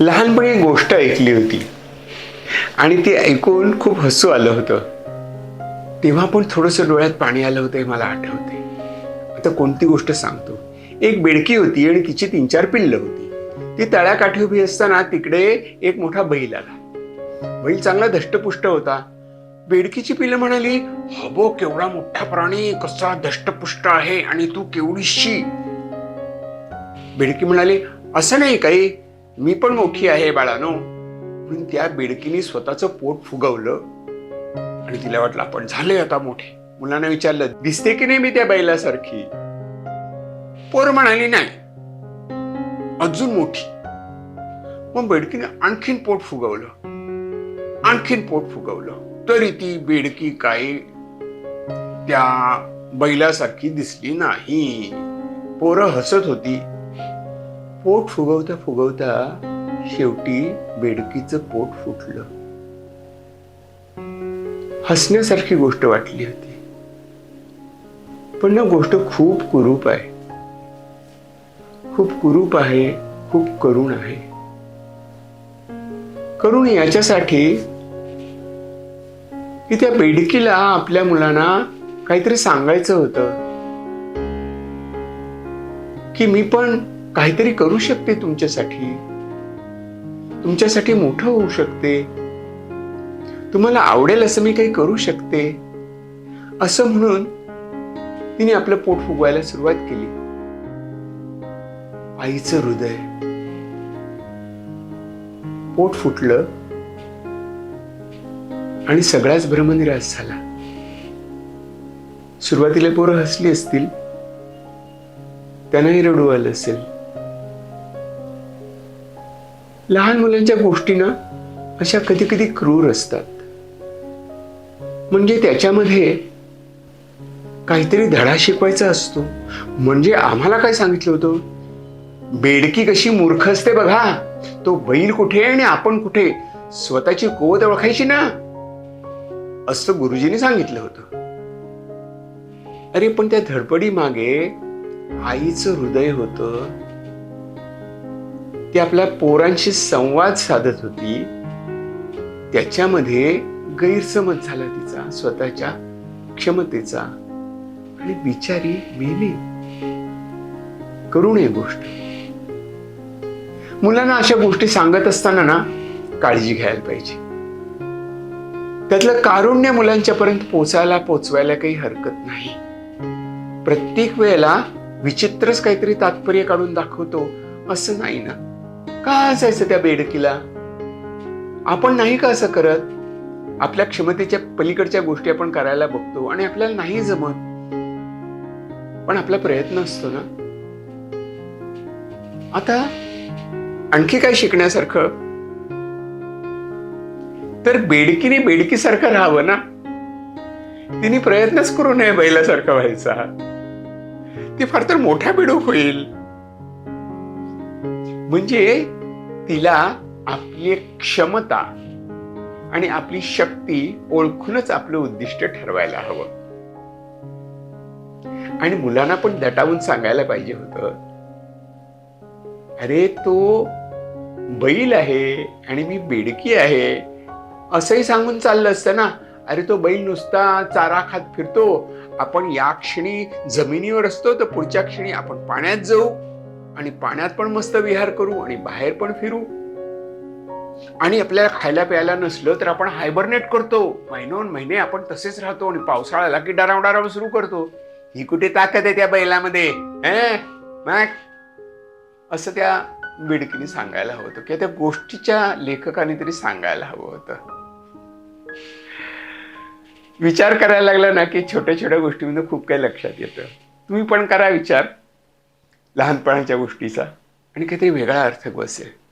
लहानपणी एक गोष्ट ऐकली होती. आणि ती ऐकून खूप हसू आलं होतं. तेव्हा पण थोडंसं डोळ्यात पाणी आलं होतं हे मला आठवते. आता कोणती गोष्ट सांगतो? एक बेडकी होती आणि तिची तीन चार पिल्लं होती. ती तळ्याकाठी उभी असताना तिकडे एक मोठा बैल आला. बैल चांगला धष्टपुष्ट होता. बेडकीची पिल्लं म्हणाली हबो केवढा मोठा प्राणी कसा धष्टपुष्ट आहे आणि तू केवढीशी. बेडकी म्हणाली असं नाही काही मी पण मोठी आहे बाळानो. म्हणून त्या बेडकीने स्वतःचं पोट फुगवलं आणि तिला वाटलं आपण झाले आता मोठे. मुलांना विचारलं दिसते की नाही मी त्या बैलासारखी? पोर म्हणाली नाही. अजून मोठी. मग बेडकीने आणखीन पोट फुगवलं. आणखीन पोट फुगवलं. तरी ती बेडकी काही त्या बैलासारखी दिसली नाही. पोरं हसत होती. पोट फुगवता फुगवता शेवटी बेडकीचं पोट फुटलं हसण्यासारखी गोष्ट वाटली होती. पण ना गोष्ट खूप कुरूप आहे. खूप कुरूप आहे खूप करुण आहे. करुण याच्यासाठी की त्या बेडकीला आपल्या मुलांना काहीतरी सांगायचं होतं. की मी पण काहीतरी करू शकते तुमच्यासाठी. तुमच्यासाठी मोठं होऊ शकते. तुम्हाला आवडेल असं मी काही करू शकते. असं म्हणून तिने आपलं पोट फुगवायला सुरुवात केली. आईचं हृदय. पोट फुटलं आणि सगळाच भ्रमनिराश झाला. सुरुवातीला पोरं हसली असतील. त्यांनाही रडू आलं असेल. लहान मुलांच्या गोष्टी ना अशा कधी कधी क्रूर असतात. म्हणजे त्याच्यामध्ये काहीतरी धडा शिकवायचा असतो. म्हणजे आम्हाला काय सांगितलं होतं? बेडकी कशी मूर्ख असते बघा. तो बैल कुठे आणि आपण कुठे? स्वतःची कोवत ओळखायची ना? असं गुरुजींनी सांगितलं होतं. अरे पण त्या धडपडी मागे आईचं हृदय होतं. ती आपल्या पोरांशी संवाद साधत होती. त्याच्यामध्ये गैरसमज झाला तिचा स्वतःच्या क्षमतेचा. आणि बिचारी मेली. करू नये गोष्ट. मुलांना अशा गोष्टी सांगत असताना ना काळजी घ्यायला पाहिजे. त्यातलं कारुण्य मुलांच्या पर्यंत पोचायला पोचवायला काही हरकत नाही. प्रत्येक वेळेला विचित्रच काहीतरी तात्पर्य काढून दाखवतो असं नाही ना. का असायचं त्या बेडकीला? आपण नाही का असं करत? आपल्या क्षमतेच्या पलीकडच्या गोष्टी आपण करायला बघतो आणि आपल्याला नाही जमत. पण आपला प्रयत्न असतो ना? आता आणखी काय शिकण्यासारखं? तर बेडकीने बेडकीसारखं राहावं ना? तिने प्रयत्नच करू नये बैलासारखा व्हायचा. ती फार तर मोठा बेडूक होईल. म्हणजे तिला आपली क्षमता आणि आपली शक्ती ओळखूनच आपलं उद्दिष्ट ठरवायला हवं. आणि मुलांना पण दटावून सांगायला पाहिजे होत अरे तो बैल आहे आणि मी बेडकी आहे. असंही सांगून चाललं असतं ना अरे तो बैल नुसता चारा खात फिरतो आपण या क्षणी जमिनीवर असतो तर पुढच्या क्षणी आपण पाण्यात जाऊ. आणि पाण्यात पण मस्त विहार करू आणि बाहेर पण फिरू. आणि आपल्याला खायला प्यायला नसलं तर आपण हायबरनेट करतो. महिनोन महिने आपण तसेच राहतो आणि पावसाळा आला की डराव डराव सुरू करतो. ही कुठे ताकद आहे त्या बैलामध्ये? असं त्या बिडकीने सांगायला हवं होतं किंवा त्या गोष्टीच्या लेखकाने तरी सांगायला हवं होतं. विचार करायला लागला ना की छोट्या छोट्या गोष्टीमध्ये खूप काही लक्षात येतं. तुम्ही पण करा विचार. लहानपणाच्या गोष्टीचा आणि काहीतरी वेगळा अर्थ बसेल.